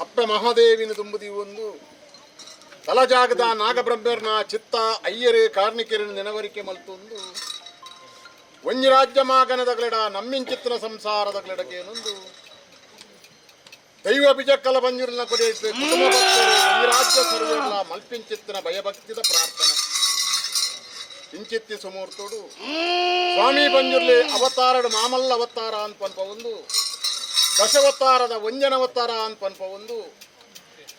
ಅಪ್ಪ ಮಹಾದೇವಿನ ತುಂಬುದಿ ಒಂದು. ತಲಜಾಗದ ನಾಗಬ್ರಹ್ಮರ್ನ ಚಿತ್ತ ಅಯ್ಯರೇ ಕಾರ್ಣಿಕರಿನ ನೆನವರಿಕೆ ಮಲ್ತೊಂದು ಒಂಜಿ ರಾಜ್ಯ ಮಾಗನದಗಳಿಡ ನಮ್ಮಿಂಚಿತ್ತಿನ ಸಂಸಾರದಗಳಿಡಕೇನೊಂದು ದೈವ ಬಿಜಕ್ಕಲ ಬಂಜೂರಿನ ಕೊಡೆಯಿತು ಕುಟುಂಬ ಭಕ್ತರು ಈ ರಾಜ್ಯ ಸರ್ವೆಲ್ಲ ಮಲ್ಪಿಂಚಿತ್ತಿನ ಭಯಭಕ್ತಿದ ಪ್ರಾರ್ಥನೆ. ಇಂಚಿತ್ತಿ ಸುಮೂರ್ತೋಡು. ಸ್ವಾಮಿ ಬಂಜುರ್ಲಿ ಅವತಾರಡು ಮಾಮಲ್ಲ ಅವತಾರ ಅಂತ ಒಂದು. ದಶವತಾರದ ಒಂಜನವತಾರ ಅಂತ ಒಂದು.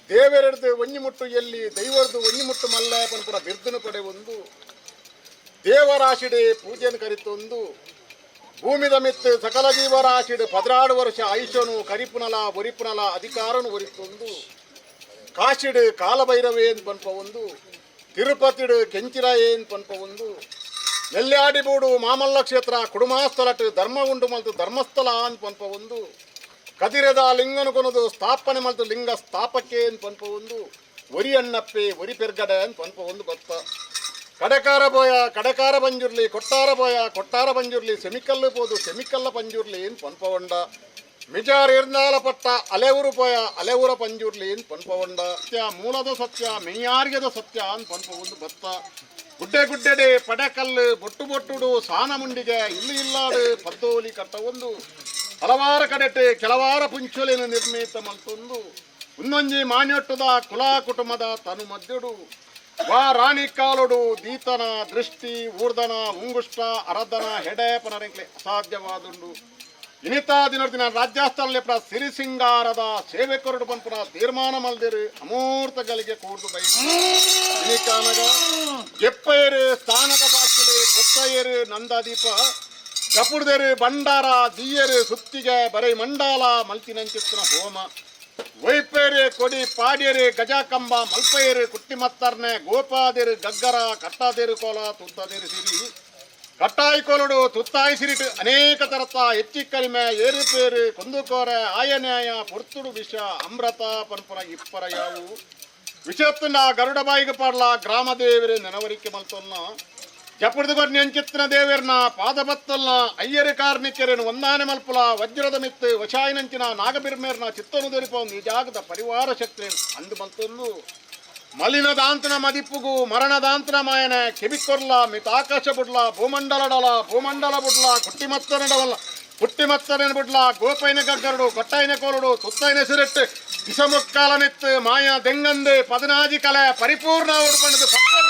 ದೇವರದ್ದು ಒಂಜಿ ಮುಟ್ಟು ಎಲ್ಲಿ, ದೈವರದು ಒಂಜಿ ಮುಟ್ಟು ಮಲ್ಲ ಪನ್ಪುರ ಬಿರ್ದನು ಪಡೆ ಒಂದು. ದೇವರಾಶಿಡೆ ಪೂಜೆಯನ್ನು ಕರಿತೊಂದು. ಭೂಮಿದ ಮಿತ್ತು ಸಕಲ ಜೀವರಾಶಿಡು ಪದ್ರಾಡು ವರ್ಷ ಆಯುಷನು ಕರಿಪುನಲ, ಒರಿಪುನಲ ಅಧಿಕಾರನು ಒರಿತೊಂದು. ಕಾಶಿಡು ಕಾಲಭೈರವೇನ್ ಪನ್ಪ ಒಂದು. ತಿರುಪತಿಡು ಕೆಂಚಿರ ಏನ್ ಪನ್ಪ ಒಂದು. ನೆಲ್ಯಾಡಿಬೂಡು ಮಾಮಲ್ಲ ಕ್ಷೇತ್ರ ಕುಡುಮಾಸ್ಥಳಟ್ ಧರ್ಮ ಉಂಡು ಮಲ್ತು ಧರ್ಮಸ್ಥಳ ಅಂತ ಪನ್ಪ ಒಂದು. ಕದಿರದ ಲಿಂಗನು ಕೊನದು, ಸ್ಥಾಪನೆ ಮಲ್ತು ಲಿಂಗ ಸ್ಥಾಪಕ್ಕೆ ಅಂತ ಪನ್ಪ ಒಂದು. ಒರಿ ಅಣ್ಣಪ್ಪೆ ಒರಿ ಪೆರ್ಗಡೆ ಅಂತ ಪನ್ಪ ಒಂದು ಗೊತ್ತ. ಕಡಕಾರ ಬೋಯ, ಕಡಕಾರ ಬಂಜುರ್ಲಿ, ಕೊಟ್ಟಾರ ಬೋಯ, ಕೊಟ್ಟಾರ ಬಂಜುರ್ಲಿ, ಸೆಮಿಕಲ್ಲು ಪೋದು ಸೆಮಿಕಲ್ಲ ಪಂಜುರ್ಲಿ ಅಂತ ಪನ್ಪ ಒಂಡ. ಮಿಜಾರ್ ಇರ್ನಾಲ ಪಟ್ಟ, ಅಲೆಊರು ಪೋಯ ಅಲೆಊರ ಪಂಜುರ್ಲಿ ಅಂತ ಪನ್ಪ ಒಂಡ. ಸತ್ಯ, ಮೂಲದ ಸತ್ಯ ಮೆಯ್ಯಾರ್ಯದ ಸತ್ಯ ಅಂತ ಪನ್ಪ ಒಂದು ಬತ್ತ ಗುಡ್ಡೆ ಗುಡ್ಡೆಡೆ ಪಡಕಲ್ಲು, ಬೊಟ್ಟು ಬೊಟ್ಟುಡು ಸಾನ ಮುಂಡಿಗೆ ಇಲ್ಲಿ ಇಲ್ಲಾಡು, ಪದ್ದೋಲಿ ಕಟ್ಟ ಒಂದು. ಹಲವಾರು ಕಡೆಟೆ ಕೆಲವಾರ ಪುಂಚುಲಿನ ನಿರ್ಮಿತ ಮಲ್ತೊಂದು ಉನ್ನೊಂಜಿ ಮಾನ್ಯೊಟ್ಟದ ಕುಲಾ ಕುಟುಂಬದ ತನು ಮಧ್ಯಡು ವಾ ರಾಣಿ ಕಾಲುಡು ದೀತನ ದೃಷ್ಟಿ, ಊರ್ಧನ ಉಂಗುಷ್ಟ ಅರದನ ಹೆಡೆ, ಪನರೆಂಕ್ಲೆ ಅಸಾಧ್ಯವಾದುಂಡು. ಇನಿತಾ ದಿನ ರಾಜ್ಯಸ್ಥಳಲ್ಲಿ ಸಿರಿಸಿಂಗಾರದ ಸಿರಿ ಸಿಂಗಾರದ ಸೇವೆ ಕೊರಡು ಪನ್ಪುರ ತೀರ್ಮಾನ ಮಲ್ದಿರು ಅಮೂರ್ತಗಳಿಗೆ ಕೂರ್ದು ಬೈ ಕಾನಗ ಗೆಪ್ಪಯರು ಸ್ಥಾನದ ಬಾಕಿಲಿ ಪುತ್ತಯ್ಯರು ನಂದದೀಪ ಗಪುಡ್ದರು ಬಂಡಾರ ದಿಯ್ಯರು ಸುತ್ತಿಗೆ ಬರೈ ಮಂಡಾಲ, ಮಲ್ತಿನಂಚಿತ್ತಿನ ಹೋಮ. ವೈಪೇರಿ ಕೊಡಿ ಪಾಡ್ಯರಿ ಗಜಕಂಬ, ಮಲ್ಪೈರಿ ಕುಟ್ಟಿಮತ್ತರ್ನೆ, ಗೋಪಾದಿರು ಗಗ್ಗರ ಕಟ್ಟಾದೇರು ಕೋಲ, ತುತ್ತದಿರು ಸಿರಿ. ಕಟ್ಟಾಯಿ ಕೋಲುಡು, ತುತ್ತಾಯಿ ಸಿರಿಟು, ಅನೇಕ ತರತ ಹೆಚ್ಚಿ ಕಡಿಮೆ ಏರುಪೇರು ಕುಂದುಕೋರೆ ಆಯನ್ಯಾಯ ಪುರ್ತುಡು ವಿಷ ಅಮೃತ ಪನ್ಪುರ ಇಪ್ಪರ ಯಾವು. ವಿಷತ್ತುಂಡ ಗರುಡ ಬಾಯಿಗೆ ಪಾಡ್ಲ ಗ್ರಾಮ ದೇವರೇ ನೆನವರಿಕೆ ಮಲ್ತೊನ್ನ. ಪಾದ ಬತ್ತಲ್ನ ಅಯ್ಯರ್ ಕಾರ್ಮಿಕರನ್ನು ಒಂದಾನೆ ಮಲ್ಪುಲ, ವಜ್ರದ ಮಿತ್ತ, ವಶಾಯಿನಂಚಿನ ನಾಗಬಿರ್ಮೇರ್ನ ಚಿತ್ತನು ದೊರಿಪ ನಿಜಾಗದ ಪರಿವಾರ ಶಕ್ತಿ ಅಂದು ಮಲ್ತೊಂದು ಮಲಿನದಾಂತನ ಮದಿಪ್ಪುಗು, ಮರಣದಾಂತನ ಮಾಯನ ಕೆಬಿಕೊರ್ಲ ಮಿತಾಕಾಶ ಬುಡ್ಲ ಭೂಮಂಡಲಡಲ ಭೂಮಂಡಲ ಬುಡ್ಲ, ಕುಟ್ಟಿಮತ್ತನ ಬುಡ್ಲ, ಗೋಪೈನ ಗಗ್ಗರಡು ಕೊಟ್ಟೈನ ಕೋರುಡು ತುತ್ತೈನ ಸಿರಿಟ್ಟು, ಇಸಮುಕ್ಕಾಲ ನಿತ್ತು, ಮಾಯ ದೆಂಗಂದು, ಪದನಾಜಿ ಕಲೆ, ಪರಿಪೂರ್ಣ ಭಕ್ತರು